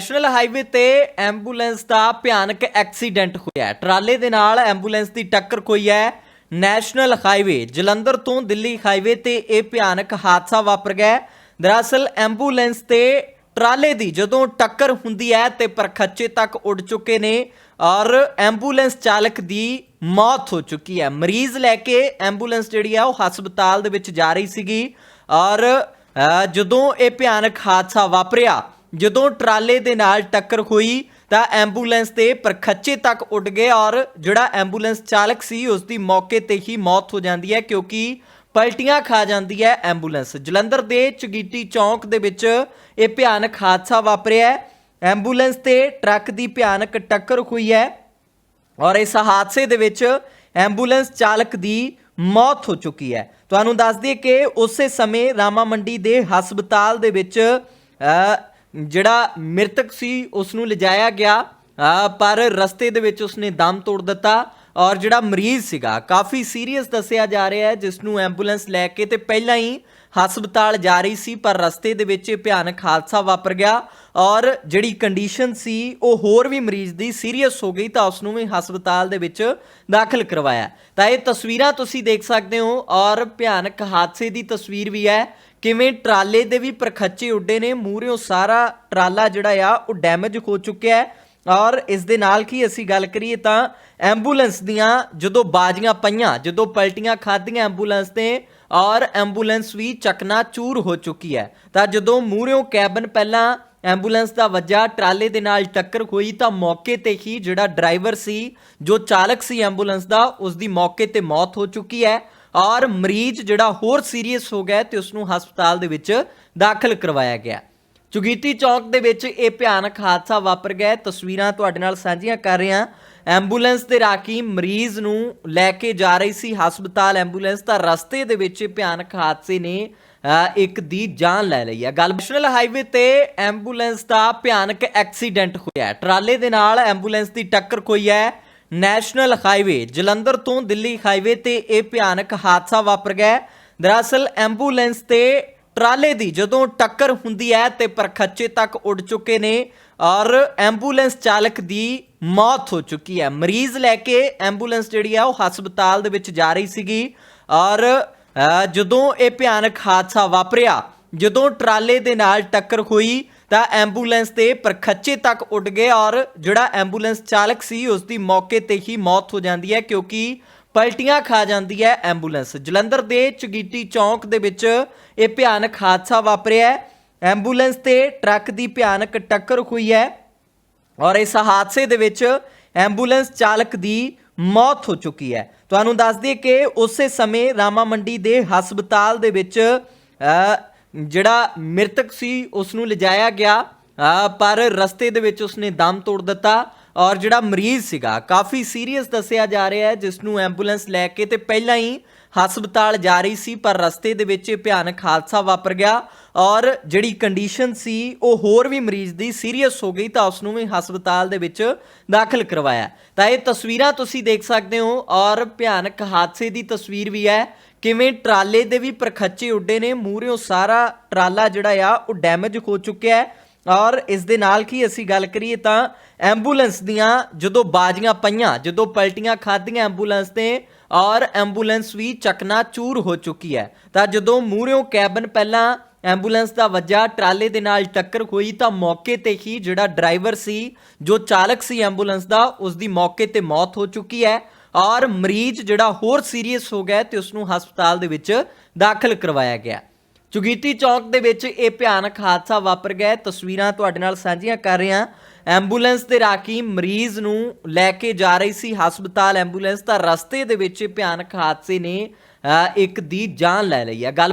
National highway ਤੇ ambulance ਦਾ ਭਿਆਨਕ ਐਕਸੀਡੈਂਟ ਹੋਇਆ ਟਰਾਲੇ ਦੇ ਨਾਲ ਐਂਬੂਲੈਂਸ ਦੀ ਟੱਕਰ ਹੋਈ ਹੈ। ਨੈਸ਼ਨਲ ਹਾਈਵੇ ਜਲੰਧਰ ਤੋਂ ਦਿੱਲੀ ਹਾਈਵੇ ਤੇ ਇਹ ਭਿਆਨਕ ਹਾਦਸਾ ਵਾਪਰ ਗਿਆ ਦਰਅਸਲ ਐਂਬੂਲੈਂਸ ਤੇ ਟਰਾਲੇ ਦੀ ਜਦੋਂ ਟੱਕਰ ਹੁੰਦੀ ਹੈ ਤੇ ਪਰਖੱਚੇ ਤੱਕ ਉੱਡ ਚੁੱਕੇ ਨੇ ਔਰ ਐਂਬੂਲੈਂਸ ਚਾਲਕ ਦੀ ਮੌਤ ਹੋ ਚੁੱਕੀ ਹੈ। ਮਰੀਜ਼ ਲੈ ਕੇ ਐਂਬੂਲੈਂਸ ਜਿਹੜੀ ਆ ਉਹ ਹਸਪਤਾਲ ਦੇ ਵਿੱਚ ਜਾ ਰਹੀ ਸੀਗੀ ਔਰ ਜਦੋਂ ਇਹ ਭਿਆਨਕ ਹਾਦਸਾ ਵਾਪਰਿਆ ਜਦੋਂ ਟਰਾਲੇ ਦੇ ਨਾਲ ਟੱਕਰ ਹੋਈ ਤਾਂ ਐਂਬੂਲੈਂਸ ਤੇ ਪਰਖੱਚੇ ਤੱਕ ਉੱਡ ਗਏ ਔਰ ਜਿਹੜਾ ਐਂਬੂਲੈਂਸ ਚਾਲਕ ਸੀ, ਉਸ ਦੀ ਮੌਕੇ ਤੇ ਹੀ ਮੌਤ ਹੋ ਜਾਂਦੀ ਹੈ ਕਿਉਂਕਿ ਪਲਟੀਆਂ ਖਾ ਜਾਂਦੀ ਹੈ ਐਂਬੂਲੈਂਸ। ਜਲੰਧਰ ਦੇ ਚਗੀਟੀ ਚੌਂਕ ਦੇ ਵਿੱਚ ਇਹ ਭਿਆਨਕ ਹਾਦਸਾ ਵਾਪਰਿਆ ਹੈ। ਐਂਬੂਲੈਂਸ ਤੇ ਟਰੱਕ ਦੀ ਭਿਆਨਕ ਟੱਕਰ ਹੋਈ ਹੈ ਔਰ ਇਸ ਹਾਦਸੇ ਦੇ ਵਿੱਚ ਐਂਬੂਲੈਂਸ ਚਾਲਕ ਦੀ ਮੌਤ ਹੋ ਚੁੱਕੀ ਹੈ। ਤੁਹਾਨੂੰ ਦੱਸ ਦਈਏ ਕਿ ਉਸੇ ਸਮੇਂ ਰਾਮਾ ਮੰਡੀ ਦੇ ਹਸਪਤਾਲ ਦੇ ਵਿੱਚ ਜਿਹੜਾ ਮ੍ਰਿਤਕ ਸੀ ਉਸ ਨੂੰ ਲਿਜਾਇਆ ਗਿਆ ਪਰ ਰਸਤੇ ਦੇ ਵਿੱਚ ਉਸਨੇ ਦਮ ਤੋੜ ਦਿੱਤਾ ਔਰ ਜਿਹੜਾ ਮਰੀਜ਼ ਸੀਗਾ, ਕਾਫੀ ਸੀਰੀਅਸ ਦੱਸਿਆ ਜਾ ਰਿਹਾ ਹੈ ਜਿਸ ਨੂੰ ਐਂਬੂਲੈਂਸ ਲੈ ਕੇ ਤੇ ਪਹਿਲਾਂ ਹੀ ਹਸਪਤਾਲ ਜਾ ਰਹੀ ਸੀ, ਪਰ ਰਸਤੇ ਦੇ ਵਿੱਚ ਇਹ ਭਿਆਨਕ ਹਾਦਸਾ ਵਾਪਰ ਗਿਆ ਔਰ ਜਿਹੜੀ ਕੰਡੀਸ਼ਨ ਸੀ, ਉਹ ਹੋਰ ਵੀ ਮਰੀਜ਼ ਦੀ ਸੀਰੀਅਸ ਹੋ ਗਈ ਤਾਂ ਉਸ ਨੂੰ ਵੀ ਹਸਪਤਾਲ ਦੇ ਵਿੱਚ ਦਾਖਲ ਕਰਵਾਇਆ। ਤਾਂ ਇਹ ਤਸਵੀਰਾਂ ਤੁਸੀਂ ਦੇਖ ਸਕਦੇ ਹੋ ਔਰ ਭਿਆਨਕ ਹਾਦਸੇ ਦੀ ਤਸਵੀਰ ਵੀ ਹੈ। ਕਿਵੇਂ ਟਰਾਲੇ ਦੇ ਵੀ ਪਰਖੱਚੇ ਉੱਡੇ ਨੇ ਮੂਹਰਿਓਂ ਸਾਰਾ ਟਰਾਲਾ ਜਿਹੜਾ ਆ, ਉਹ ਡੈਮੇਜ ਹੋ ਚੁੱਕਿਆ ਹੈ। ਔਰ ਇਸ ਦੇ ਨਾਲ ਕੀ ਅਸੀਂ ਗੱਲ ਕਰੀਏ ਤਾਂ ਐਂਬੂਲੈਂਸ ਦੀਆਂ ਜਦੋਂ ਬਾਜੀਆਂ ਪਈਆਂ, ਜਦੋਂ ਪਲਟੀਆਂ ਖਾਧੀਆਂ ਐਂਬੂਲੈਂਸ ਤੇ, ਔਰ ਐਂਬੂਲੈਂਸ ਵੀ ਚਕਨਾ ਚੂਰ ਹੋ ਚੁੱਕੀ ਹੈ। ਤਾਂ ਜਦੋਂ ਮੂਹਰਿਓਂ ਕੈਬਨ ਪਹਿਲਾਂ ਐਂਬੂਲੈਂਸ ਦਾ ਵੱਜਾ, ਟਰਾਲੇ ਦੇ ਨਾਲ ਟੱਕਰ ਹੋਈ ਤਾਂ ਮੌਕੇ ਤੇ ਹੀ ਜਿਹੜਾ ਡਰਾਈਵਰ ਸੀ, ਜੋ ਚਾਲਕ ਸੀ ਐਂਬੂਲੈਂਸ ਦਾ ਉਸ ਦੀ ਮੌਕੇ ਤੇ ਮੌਤ ਹੋ ਚੁੱਕੀ ਹੈ ਔਰ ਮਰੀਜ਼ ਜਿਹੜਾ ਹੋਰ ਸੀਰੀਅਸ ਹੋ ਗਿਆ ਤੇ ਉਸ ਨੂੰ ਹਸਪਤਾਲ ਦੇ ਵਿੱਚ ਦਾਖਲ ਕਰਵਾਇਆ ਗਿਆ। ਚੁਗੀਤੀ ਚੌਕ ਦੇ ਵਿੱਚ ਇਹ ਭਿਆਨਕ ਹਾਦਸਾ ਵਾਪਰ ਗਿਆ ਤਸਵੀਰਾਂ ਤੁਹਾਡੇ ਨਾਲ ਸਾਂਝੀਆਂ ਕਰ ਰਹੇ ਹਾਂ। ਐਂਬੂਲੈਂਸ ਦੇ ਰਾਕੀ ਮਰੀਜ਼ ਨੂੰ ਲੈ ਕੇ ਜਾ ਰਹੀ ਸੀ ਹਸਪਤਾਲ ਐਂਬੂਲੈਂਸ ਤਾਂ ਰਸਤੇ ਦੇ ਵਿੱਚ ਇਹ ਭਿਆਨਕ ਹਾਦਸੇ ਨੇ ਇੱਕ ਦੀ ਜਾਨ ਲੈ ਲਈ ਹੈ। ਗੱਲ ਨੈਸ਼ਨਲ ਹਾਈਵੇ ਤੇ ਐਂਬੂਲੈਂਸ ਦਾ ਭਿਆਨਕ ਐਕਸੀਡੈਂਟ ਹੋਇਆ ਹੈ। ਟਰਾਲੇ ਦੇ ਨਾਲ ਐਂਬੂਲੈਂਸ ਦੀ ਟੱਕਰ ਹੋਈ ਹੈ। ਨੈਸ਼ਨਲ ਹਾਈਵੇ, ਜਲੰਧਰ ਤੋਂ ਦਿੱਲੀ ਹਾਈਵੇ ਤੇ ਇਹ ਭਿਆਨਕ ਹਾਦਸਾ ਵਾਪਰ ਗਿਆ ਦਰਅਸਲ ਐਂਬੂਲੈਂਸ ਤੇ ਟਰਾਲੇ ਦੀ ਜਦੋਂ ਟੱਕਰ ਹੁੰਦੀ ਹੈ ਤੇ ਪਰਖੱਚੇ ਤੱਕ ਉੱਡ ਚੁੱਕੇ ਨੇ ਔਰ ਐਂਬੂਲੈਂਸ ਚਾਲਕ ਦੀ ਮੌਤ ਹੋ ਚੁੱਕੀ ਹੈ। ਮਰੀਜ਼ ਲੈ ਕੇ ਐਂਬੂਲੈਂਸ ਜਿਹੜੀ ਆ ਉਹ ਹਸਪਤਾਲ ਦੇ ਵਿੱਚ ਜਾ ਰਹੀ ਸੀਗੀ ਔਰ ਜਦੋਂ ਇਹ ਭਿਆਨਕ ਹਾਦਸਾ ਵਾਪਰਿਆ, ਜਦੋਂ ਟਰਾਲੇ ਦੇ ਨਾਲ ਟੱਕਰ ਹੋਈ, ਤਾਂ ਐਂਬੂਲੈਂਸ ਤੇ ਪਰਖੱਚੇ ਤੱਕ ਉੱਡ ਗਏ ਔਰ ਜਿਹੜਾ ਐਂਬੂਲੈਂਸ ਚਾਲਕ ਸੀ, ਉਸ ਦੀ ਮੌਕੇ ਤੇ ਹੀ ਮੌਤ ਹੋ ਜਾਂਦੀ ਹੈ ਕਿਉਂਕਿ ਪਲਟੀਆਂ ਖਾ ਜਾਂਦੀ ਹੈ ਐਂਬੂਲੈਂਸ। ਜਲੰਧਰ ਦੇ ਚਗੀਟੀ ਚੌਂਕ ਦੇ ਵਿੱਚ ਇਹ ਭਿਆਨਕ ਹਾਦਸਾ ਵਾਪਰਿਆ ਐਂਬੂਲੈਂਸ ਤੇ ਟਰੱਕ ਦੀ ਭਿਆਨਕ ਟੱਕਰ ਹੋਈ ਹੈ ਔਰ ਇਸ ਹਾਦਸੇ ਦੇ ਵਿੱਚ ਐਂਬੂਲੈਂਸ ਚਾਲਕ ਦੀ ਮੌਤ ਹੋ ਚੁੱਕੀ ਹੈ। ਤੁਹਾਨੂੰ ਦੱਸ ਦਈਏ ਕਿ ਉਸੇ ਸਮੇਂ ਰਾਮਾ ਮੰਡੀ ਦੇ ਹਸਪਤਾਲ ਦੇ ਵਿੱਚ ਜਿਹੜਾ ਮ੍ਰਿਤਕ ਸੀ ਉਸ ਨੂੰ ਲਿਜਾਇਆ ਗਿਆ। ਪਰ ਰਸਤੇ ਦੇ ਵਿੱਚ ਉਸਨੇ ਦਮ ਤੋੜ ਦਿੱਤਾ। ਔਰ ਜਿਹੜਾ ਮਰੀਜ਼ ਸੀਗਾ, ਕਾਫੀ ਸੀਰੀਅਸ ਦੱਸਿਆ ਜਾ ਰਿਹਾ ਹੈ ਜਿਸ ਨੂੰ ਐਂਬੂਲੈਂਸ ਲੈ ਕੇ ਤੇ ਪਹਿਲਾਂ ਹੀ ਹਸਪਤਾਲ ਜਾ ਰਹੀ ਸੀ, ਪਰ ਰਸਤੇ ਦੇ ਵਿੱਚ ਇਹ ਭਿਆਨਕ ਹਾਦਸਾ ਵਾਪਰ ਗਿਆ ਔਰ ਜਿਹੜੀ ਕੰਡੀਸ਼ਨ ਸੀ, ਉਹ ਹੋਰ ਵੀ ਮਰੀਜ਼ ਦੀ ਸੀਰੀਅਸ ਹੋ ਗਈ ਤਾਂ ਉਸ ਨੂੰ ਵੀ ਹਸਪਤਾਲ ਦੇ ਵਿੱਚ ਦਾਖਲ ਕਰਵਾਇਆ। ਤਾਂ ਇਹ ਤਸਵੀਰਾਂ ਤੁਸੀਂ ਦੇਖ ਸਕਦੇ ਹੋ ਔਰ ਭਿਆਨਕ ਹਾਦਸੇ ਦੀ ਤਸਵੀਰ ਵੀ ਹੈ। ਕਿਵੇਂ ਟਰਾਲੇ ਦੇ ਵੀ ਪਰਖੱਚੇ ਉੱਡੇ ਨੇ ਮੂਹਰਿਓਂ ਸਾਰਾ ਟਰਾਲਾ ਜਿਹੜਾ ਆ, ਉਹ ਡੈਮੇਜ ਹੋ ਚੁੱਕਿਆ ਹੈ। ਔਰ ਇਸ ਦੇ ਨਾਲ ਕੀ ਅਸੀਂ ਗੱਲ ਕਰੀਏ ਤਾਂ ਐਂਬੂਲੈਂਸ ਦੀਆਂ ਜਦੋਂ ਬਾਜੀਆਂ ਪਈਆਂ, ਜਦੋਂ ਪਲਟੀਆਂ ਖਾਧੀਆਂ ਐਂਬੂਲੈਂਸ ਤੇ, ਔਰ ਐਂਬੂਲੈਂਸ ਵੀ ਚਕਨਾ ਚੂਰ ਹੋ ਚੁੱਕੀ ਹੈ। ਤਾਂ ਜਦੋਂ ਮੂਹਰਿਓਂ ਕੈਬਨ ਪਹਿਲਾਂ ਐਂਬੂਲੈਂਸ ਦਾ ਵੱਜਾ, ਟਰਾਲੇ ਦੇ ਨਾਲ ਟੱਕਰ ਹੋਈ, ਤਾਂ ਮੌਕੇ ਤੇ ਹੀ ਜਿਹੜਾ ਡਰਾਈਵਰ ਸੀ, ਜੋ ਚਾਲਕ ਸੀ ਐਂਬੂਲੈਂਸ ਦਾ, ਉਸ ਦੀ ਮੌਕੇ ਤੇ ਮੌਤ ਹੋ ਚੁੱਕੀ ਹੈ ਔਰ ਮਰੀਜ਼ ਜਿਹੜਾ ਹੋਰ ਸੀਰੀਅਸ ਹੋ ਗਿਆ ਤੇ ਉਸ ਨੂੰ ਹਸਪਤਾਲ ਦੇ ਵਿੱਚ ਦਾਖਲ ਕਰਵਾਇਆ ਗਿਆ। ਚੁਗੀਤੀ ਚੌਂਕ ਦੇ ਵਿੱਚ ਇਹ ਭਿਆਨਕ ਹਾਦਸਾ ਵਾਪਰ ਗਿਆ ਤਸਵੀਰਾਂ ਤੁਹਾਡੇ ਨਾਲ ਸਾਂਝੀਆਂ ਕਰ ਰਹੇ ਹਾਂ। ਐਂਬੂਲੈਂਸ ਦੇ ਰਾਕੀ ਮਰੀਜ਼ ਨੂੰ ਲੈ ਕੇ ਜਾ ਰਹੀ ਸੀ ਹਸਪਤਾਲ। ਐਂਬੂਲੈਂਸ ਤਾਂ ਰਸਤੇ ਦੇ ਵਿੱਚ ਇਹ ਭਿਆਨਕ ਹਾਦਸੇ ਨੇ ਅ, ਇੱਕ ਦੀ ਜਾਨ ਲੈ ਲਈ ਹੈ। ਗੱਲ